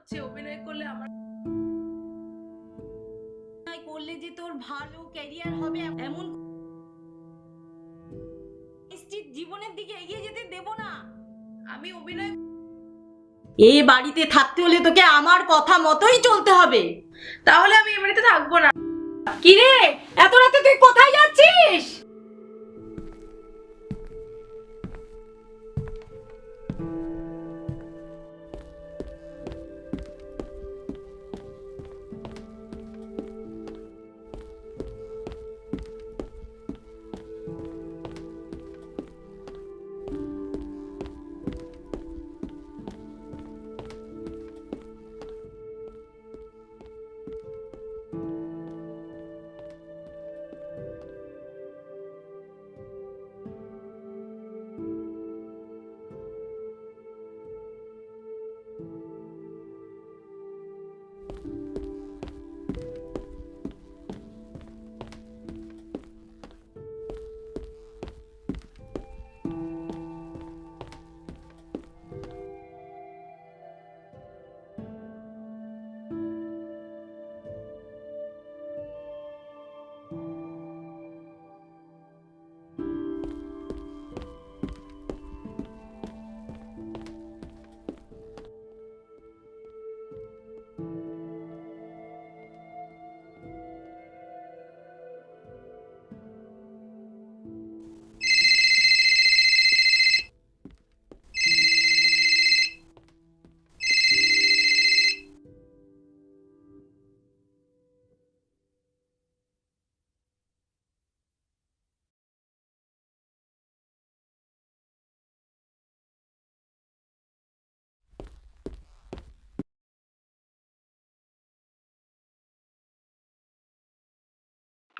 হচ্ছে অভিনয় করলে আমার করলে যে তোর ভালো ক্যারিয়ার হবে, এমন নিশ্চিত জীবনের দিকে এগিয়ে যেতে দেব না। আমি অভিনয় এই বাড়িতে থাকতে হলে তোকে আমার কথা মতোই চলতে হবে। তাহলে আমি এমনিতে থাকব না। কিরে, এত রাতে তুই কোথায় যাচ্ছিস?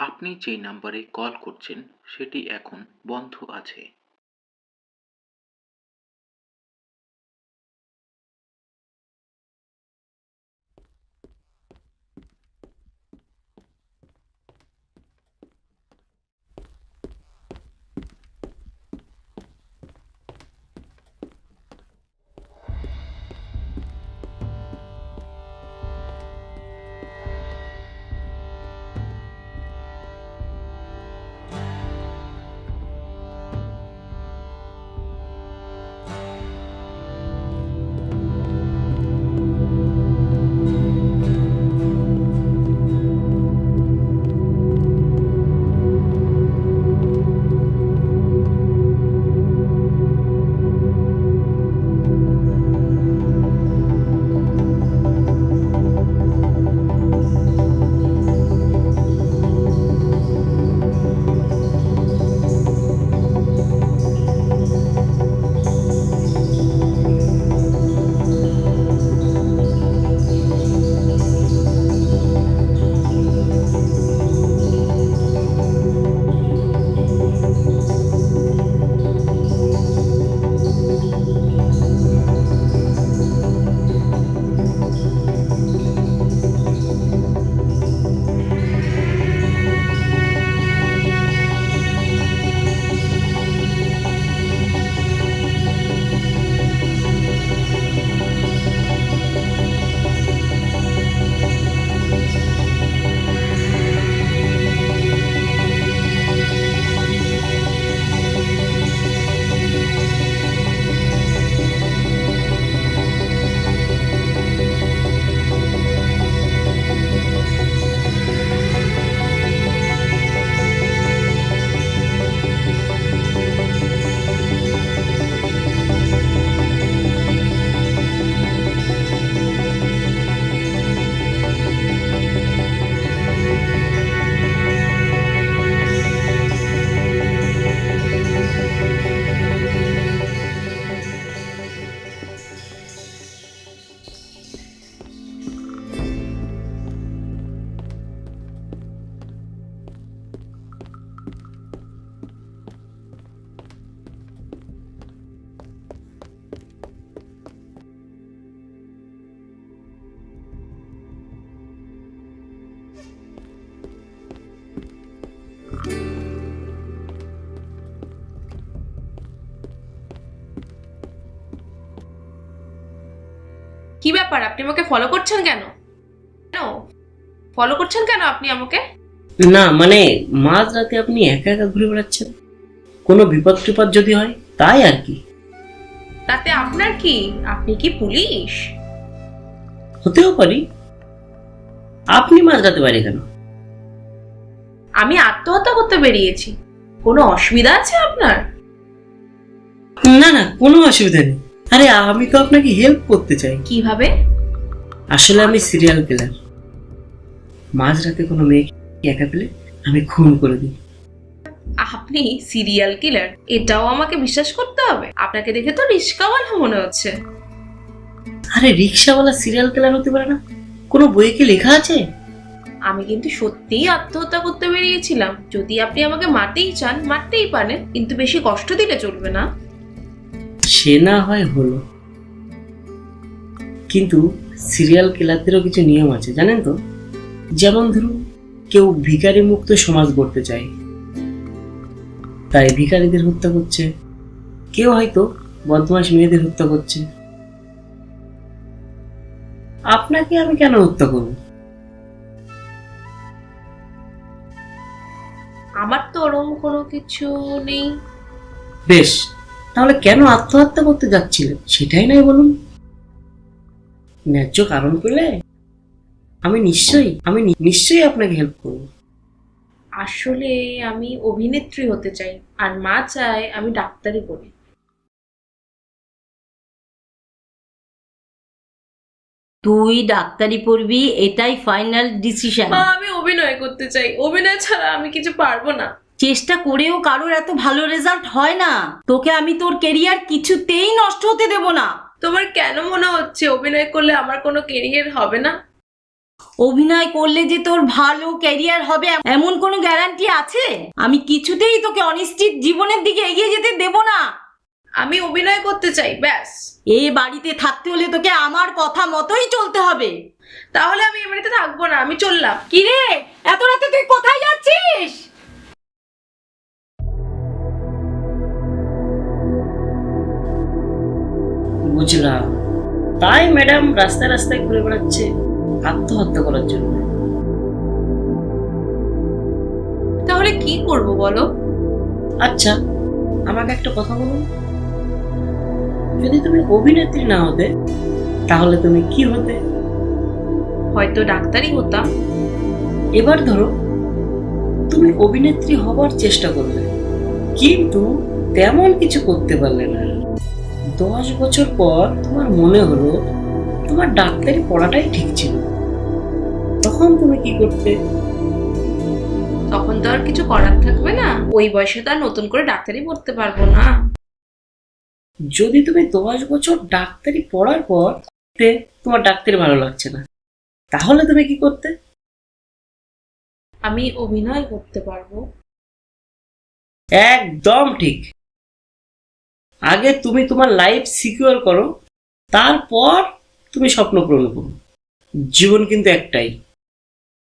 আপনি যেই নাম্বারে কল করছেন সেটি এখন বন্ধ আছে। কি ব্যাপার? আপনি আমাকে ফলো করছেন কেন? কেন? ফলো করছেন কেন আপনি আমাকে? না মানে মাঝ রাতে আপনি একা একা ঘুরে বেড়াচ্ছেন? কোনো বিপদ টিপদ যদি হয় তাই আর কি? তাতে আপনার কি? আপনি কি পুলিশ? হতেও পারি। আপনি মাঝ রাতে বাইরে কেন? আমি আত্মহত্যা করতে বেরিয়েছি। কোনো অসুবিধা আছে আপনার? না না কোনো অসুবিধা নেই। আরে আমি তো আপনাকে হেল্প করতে চাই। কীভাবে? আসলে আমি সিরিয়াল কিলার মাঝ রাতে কোনো মেয়েকে একা পেলে আমি খুন করে দিই। আপনি সিরিয়াল কিলার এটাও আমাকে বিশ্বাস করতে হবে। আপনাকে দেখে তো রিস্কাওয়ালা মনে হচ্ছে। আরে রিক্সাওয়ালা সিরিয়াল কিলার হতে পারে না? কোনো বইয়ে কি লেখা আছে? আমি কিন্তু সত্যিই আত্মহত্যা করতে বেরিয়েছিলাম। যদি আপনি আমাকে মারতেই চান মারতেই পারেন কিন্তু বেশি কষ্ট দিলে চলবে না। সে না হয় হলো। কিন্তু সিরিয়াল কিলারদেরও কিছু নিয়ম আছে জানেন তো? যেমন ধরুন কেউ ভিখারি মুক্ত সমাজ গড়তে চায়। তাই ভিখারিদের হত্যা করছে। কেউ হয়তো বদমাস মেয়েদের হত্যা করছে। আপনাকে আমি কেন হত্যা করব? আমার তো ওরম কোনো কিছু নেই। বেশ তাহলে কেন আত্মহত্যা করতে যাচ্ছিলেন সেটাই নাই বলুন। ন্যায্য কারণ পেলে আমি নিশ্চয়ই আমি নিশ্চয়ই আপনাকে হেল্প করব। আসলে আমি অভিনেত্রী হতে চাই আর মা চায় আমি ডাক্তারি পড়ি। তুই ডাক্তারি পড়বি এটাই ফাইনাল ডিসিশন মা আমি অভিনয় করতে চাই। অভিনয় ছাড়া আমি কিছু পারব না। চেষ্টা করেও কারোর এত ভালো রেজাল্ট হয় না। তোকে আমি তোর কেরিয়ার কিছুতেই নষ্ট হতে দেব না। তোমার কেন মনে হচ্ছে অভিনয় করলে আমার কোনো কেরিয়ার হবে না? অভিনয় করলে যে তোর ভালো ক্যারিয়ার হবে এমন কোনো গ্যারান্টি আছে? আমি কিছুতেই তোকে অনিশ্চিত জীবনের দিকে এগিয়ে যেতে দেব না। আমি অভিনয় করতে চাই ব্যাস। এ বাড়িতে থাকতে হলে তোকে আমার কথা মতোই চলতে হবে। তাহলে আমি এমনিতে থাকব না আমি চললাম। কিরে? এত রাতে তুই কোথায় যাচ্ছিস? বুঝলাম। তাই ম্যাডাম রাস্তায় রাস্তায় ঘুরে বেড়াচ্ছে আত্মহত্যা করার জন্য। তাহলে কি করব বলো? আচ্ছা আমাকে একটা কথা বলুন যদি তুমি অভিনেত্রী না হতে তাহলে তুমি কি হতে? হয়তো ডাক্তারই হতাম। এবার ধরো তুমি অভিনেত্রী হবার চেষ্টা করলে কিন্তু তেমন কিছু করতে পারলে না। দশ বছর পর তোমার মনে হলো তোমার ডাক্তারি পড়াটাই ঠিক ছিল। তখন তুমি কি করতে? তখন তো আর কিছু করার থাকবে না। ওই বয়সে তো আর নতুন করে ডাক্তারি পড়তে পারব না। যদি তুমি দশ বছর ডাক্তারি পড়ার পর তোমার ডাক্তারি ভালো লাগছে না তাহলে তুমি কি করতে? আমি অভিনয় করতে পারব। একদম ঠিক। আগে তুমি তোমার লাইফ সিকিউর করো, তারপর তুমি স্বপ্ন পূরণ করো। জীবন কিন্তু একটাই।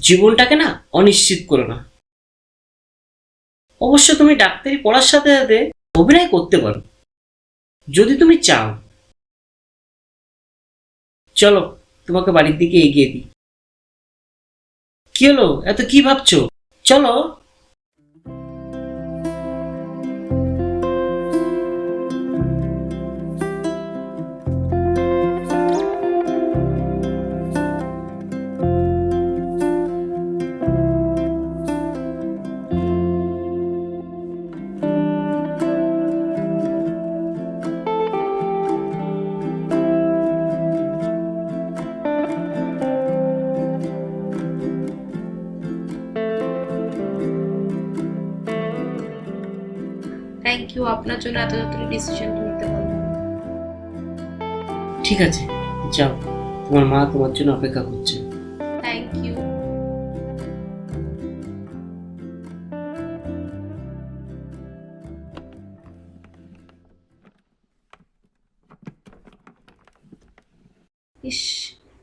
জীবনটাকে না অনিশ্চিত করো না। অবশ্য তুমি ডাক্তারি পড়ার সাথে সাথে অভিনয় করতে পারো। যদি তুমি চাও। চলো, তোমাকে বাড়ির দিকে এগিয়ে দিই। কি হলো? এত কি ভাবছ? চলো থ্যাংক ইউ আপনার জন্য এত তাড়াতাড়ি ডিসিশন নিতে পারলাম ঠিক আছে যাও। তোমার মা তোমার জন্য অপেক্ষা করছে। থ্যাংক ইউ ইস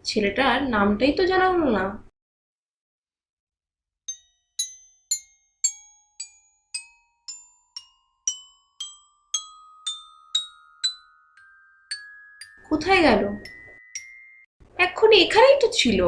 ছেলেটার নামটাই তো জানা হলো না। কোথায় গেল? এক্ষুনি এখানেই তো ছিল।